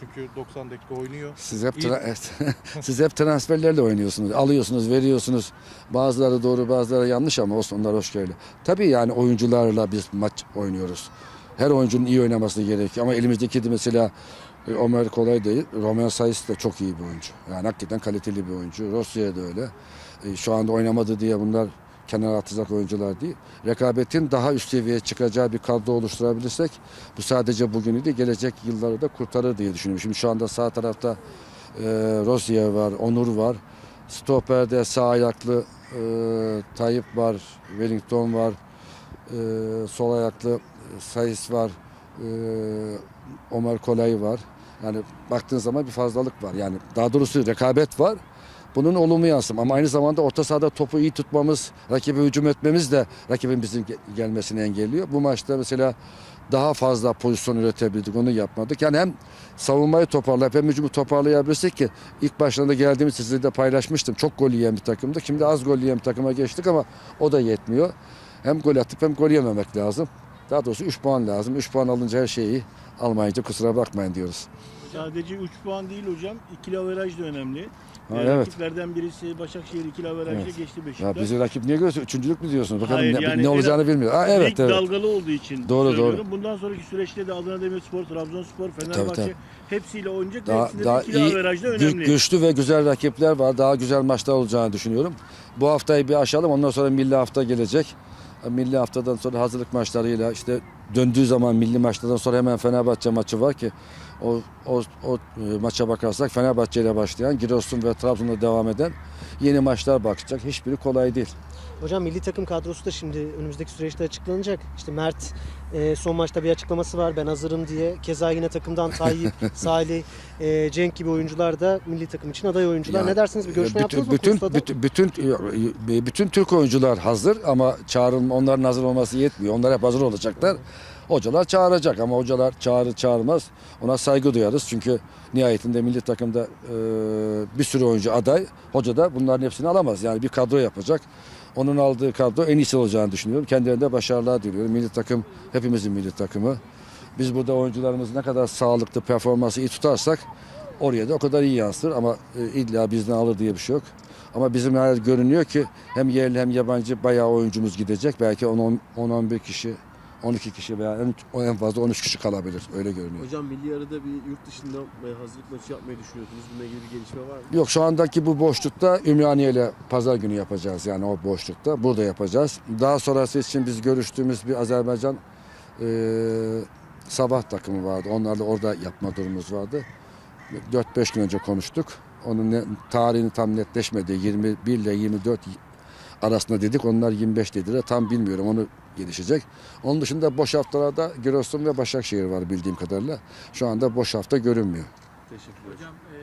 çünkü 90 dakika oynuyor. Siz hep tra- evet. siz hep transferlerle oynuyorsunuz. Alıyorsunuz, veriyorsunuz. Bazıları doğru, bazıları yanlış ama olsun onlar hoş geldin. Tabii yani oyuncularla biz maç oynuyoruz. Her oyuncunun iyi oynaması gerekiyor ama elimizdeki de mesela e, Ömer Kolay değil. Roman Sayıs da çok iyi bir oyuncu. Yani hakikaten kaliteli bir oyuncu. Rossi'ye de öyle. E, Şu anda oynamadı diye bunlar kenara atacak oyuncular değil. Rekabetin daha üst seviyeye çıkacağı bir kadro oluşturabilirsek bu sadece bugünü değil gelecek yılları da kurtarır diye düşünüyorum. Şimdi şu anda sağ tarafta e, Rozier var, Onur var. Stoper'de sağ ayaklı e, Tayyip var, Wellington var. E, sol ayaklı e, Sayıs var. E, Ömer Kolay var. Yani baktığın zaman bir fazlalık var. Yani daha doğrusu rekabet var. Bunun olumlu yansım ama aynı zamanda orta sahada topu iyi tutmamız, rakibe hücum etmemiz de rakibin bizim ge- gelmesini engelliyor. Bu maçta mesela daha fazla pozisyon üretebildik, onu yapmadık. Yani hem savunmayı toparlayıp hem hücumu toparlayabilirsek ki ilk başlarında geldiğimiz sizinle de paylaşmıştım. Çok gol yiyen bir takımdı. Şimdi az gol yiyen bir takıma geçtik ama o da yetmiyor. Hem gol atıp hem gol yememek lazım. Daha doğrusu 3 puan lazım. 3 puan alınca her şeyi almayınca kusura bakmayın diyoruz. Sadece 3 puan değil hocam. İkili averaj da önemli. Ha, Ee, evet. Rakiplerden birisi Başakşehir ikili averajla Evet. geçti Ya Beşiktaş. bizi rakip niye görüyorsun? Üçüncülük mü diyorsunuz? Bakalım Hayır, ne, yani ne olacağını bilmiyor. Ha, evet Lig evet. dalgalı olduğu için Doğru, söylüyorum. Bundan sonraki süreçte de Adana Demirspor, Trabzonspor, Fenerbahçe tabii. hepsiyle oynayacak. Daha, hepsinde de daha ikili iyi, averajda önemli. güçlü ve güzel rakipler var. Daha güzel maçlar olacağını düşünüyorum. Bu haftayı bir aşalım. Ondan sonra milli hafta gelecek. Milli haftadan sonra hazırlık maçlarıyla işte döndüğü zaman milli maçlardan sonra hemen Fenerbahçe maçı var ki o, o, o e, maça bakarsak Fenerbahçe ile başlayan Giresun ve Trabzon'da devam eden yeni maçlar bakacak. Hiçbiri kolay değil. Hocam milli takım kadrosu da şimdi önümüzdeki süreçte açıklanacak. İşte Mert e, son maçta bir açıklaması var ben hazırım diye. Keza yine takımdan Tayyip, Salih, e, Cenk gibi oyuncular da milli takım için aday oyuncular. Ya, ne dersiniz? Bir görüşme bütün, yaptınız mı? bütün, bütün, bütün, bütün Türk oyuncular hazır ama çağrılma, onların hazır olması yetmiyor. Onlar hep hazır olacaklar. Hocalar çağıracak ama hocalar çağırır çağırmaz. Ona saygı duyarız. Çünkü nihayetinde milli takımda e, bir sürü oyuncu aday. Hoca da bunların hepsini alamaz. Yani bir kadro yapacak. Onun aldığı kadro en iyisi olacağını düşünüyorum. Kendilerine başarılar diliyorum. Milli takım hepimizin milli takımı. Biz burada oyuncularımız ne kadar sağlıklı performansı iyi tutarsak oraya da o kadar iyi yansır ama e, illa bizden alır diye bir şey yok. Ama bizim her görünüyor ki hem yerli hem yabancı bayağı oyuncumuz gidecek. Belki 10-11 kişi, 12 kişi veya en, en fazla 13 kişi kalabilir. Öyle görünüyor. Hocam milli arada bir yurt dışında e, hazırlık maçı yapmayı düşünüyorsunuz. Bununla ilgili bir gelişme var mı? Yok şu andaki bu boşlukta Ümraniye ile pazar günü yapacağız yani o boşlukta. Burada yapacağız. Daha sonrası için biz görüştüğümüz bir Azerbaycan e, sabah takımı vardı. Onlarla orada yapma durumumuz vardı. 4-5 gün önce konuştuk. Onun ne, tarihini tam netleşmedi. 21 ile 24 arasında dedik. Onlar 25 dediler. Tam bilmiyorum onu gelişecek. Onun dışında boş haftalarda Giresun ve Başakşehir var bildiğim kadarıyla. Şu anda boş hafta görünmüyor. Teşekkürler. Hocam e,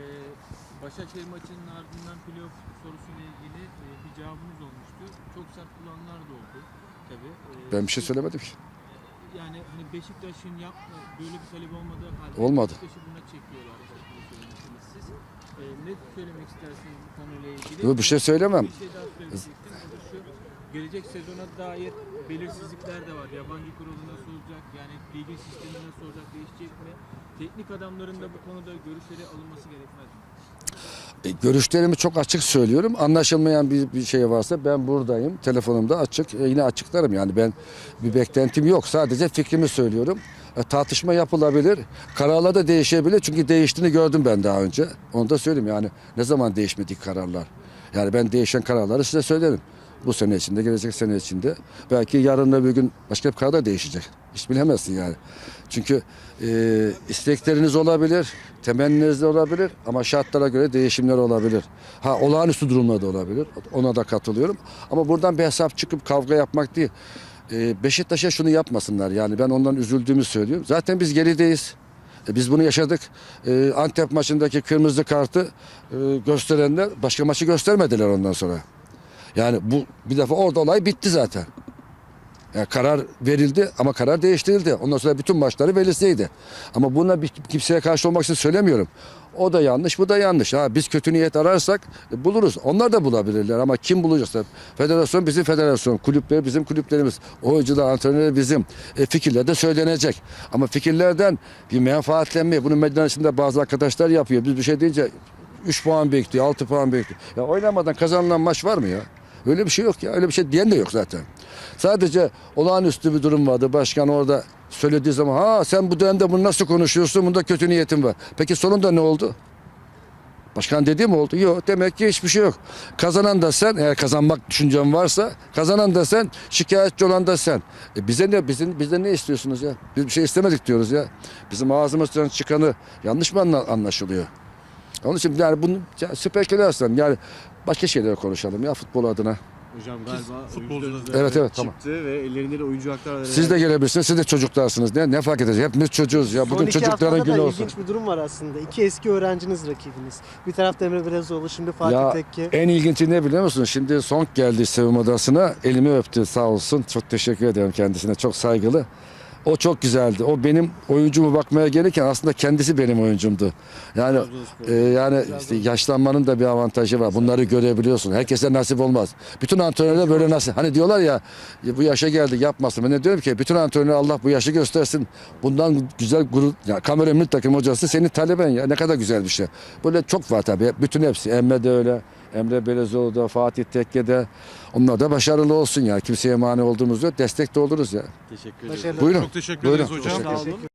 Başakşehir maçının ardından playoff sorusuyla ilgili e, bir cevabınız olmuştu. Çok sert kullananlar da oldu tabii. E, Ben bir şey söylemedim ki. Yani hani Beşiktaş'ın yapma, böyle bir talep olmadığı halde Olmadı. Beşiktaş'ı buna çekiyorlar. siz. E, ne söylemek istersiniz bu konuyla ilgili? Yok, bir şey söylemem. Bir şey daha söyleyecektim. O da şu, gelecek sezona dair belirsizlikler de var. Yabancı kurulu nasıl olacak? Yani ligin sistemi nasıl olacak? Değişecek mi? Teknik adamların da bu konuda görüşleri alınması gerekmez mi? E, görüşlerimi çok açık söylüyorum. Anlaşılmayan bir, bir şey varsa ben buradayım. Telefonumda açık. E, yine açıklarım yani ben bir beklentim yok. Sadece fikrimi söylüyorum. E, tartışma yapılabilir. Kararlar da değişebilir. Çünkü değiştiğini gördüm ben daha önce. Onu da söyleyeyim yani ne zaman değişmedik kararlar. Yani ben değişen kararları size söylerim. Bu sene içinde, gelecek sene içinde. Belki yarın öbür gün başka bir da değişecek. Hiç bilemezsin yani. Çünkü e, istekleriniz olabilir, temenniniz de olabilir ama şartlara göre değişimler olabilir. Ha olağanüstü durumlar da olabilir. Ona da katılıyorum. Ama buradan bir hesap çıkıp kavga yapmak değil. E, Beşiktaş'a şunu yapmasınlar. Yani ben ondan üzüldüğümü söylüyorum. Zaten biz gerideyiz. E, Biz bunu yaşadık. E, Antep maçındaki kırmızı kartı e, gösterenler başka maçı göstermediler ondan sonra. Yani bu bir defa orada olay bitti zaten. Yani karar verildi ama karar değiştirildi. Ondan sonra bütün maçları verilseydi. Ama buna bir kimseye karşı olmak için söylemiyorum. O da yanlış, bu da yanlış. Ha, biz kötü niyet ararsak e, buluruz. Onlar da bulabilirler ama kim bulacaksa? Federasyon bizim federasyon, kulüpler bizim kulüplerimiz, oyuncular, antrenörler bizim. E, fikirler de söylenecek. Ama fikirlerden bir menfaatlenme, bunu medyanın içinde bazı arkadaşlar yapıyor. Biz bir şey deyince 3 puan bekliyor, 6 puan bekliyor. Ya oynamadan kazanılan maç var mı ya? Öyle bir şey yok ya. Öyle bir şey diyen de yok zaten. Sadece olağanüstü bir durum vardı. Başkan orada söylediği zaman ha sen bu dönemde bunu nasıl konuşuyorsun? Bunda kötü niyetin var. Peki sonunda ne oldu? Başkan dediği mi oldu? Yok. Demek ki hiçbir şey yok. Kazanan da sen, eğer kazanmak düşüncen varsa, kazanan da sen, şikayetçi olan da sen. E bize ne, bizim, bizden ne istiyorsunuz ya? Biz bir şey istemedik diyoruz ya. Bizim ağzımızdan çıkanı yanlış mı anla- anlaşılıyor? Onun için yani bunu ya, spekülasyon yani başka şeyler konuşalım ya futbol adına. Hocam galiba futbolcular- Evet, evet, tamam. çıktı ve ellerinde de oyuncu haklar Siz de gelebilirsiniz, siz de çocuklarsınız. Ne, ne fark edecek? Hepimiz çocuğuz ya. Bugün çocukların günü olsun. ilginç bir durum var aslında. İki eski öğrenciniz rakibiniz. Bir tarafta Emre Belezoğlu, şimdi Fatih Ya Tekke. en ilginci ne biliyor musun? Şimdi Song geldi Sevim Odası'na. Elimi öptü sağ olsun. Çok teşekkür ederim kendisine. Çok saygılı. O çok güzeldi. O benim oyuncumu bakmaya gelirken aslında kendisi benim oyuncumdu. Yani e, yani işte yaşlanmanın da bir avantajı var. Bunları görebiliyorsun. Herkese nasip olmaz. Bütün antrenörler böyle nasip. Hani diyorlar ya "Ya bu yaşa geldi yapmasın. Ben de diyorum ki bütün antrenör Allah bu yaşı göstersin. Bundan güzel gurur. Ya kamera milli takım hocası senin taleben ya. Ne kadar güzel bir şey. Böyle çok var tabii. Bütün hepsi. Emre de öyle. Emre Belezoğlu da, Fatih Tekke de. Onlar da başarılı olsun ya. Kimseye mani olduğumuz yok. Destek de oluruz ya. Teşekkür ederim. Buyurun. Çok teşekkür Buyurun. ederiz hocam. Teşekkür Sağ olun.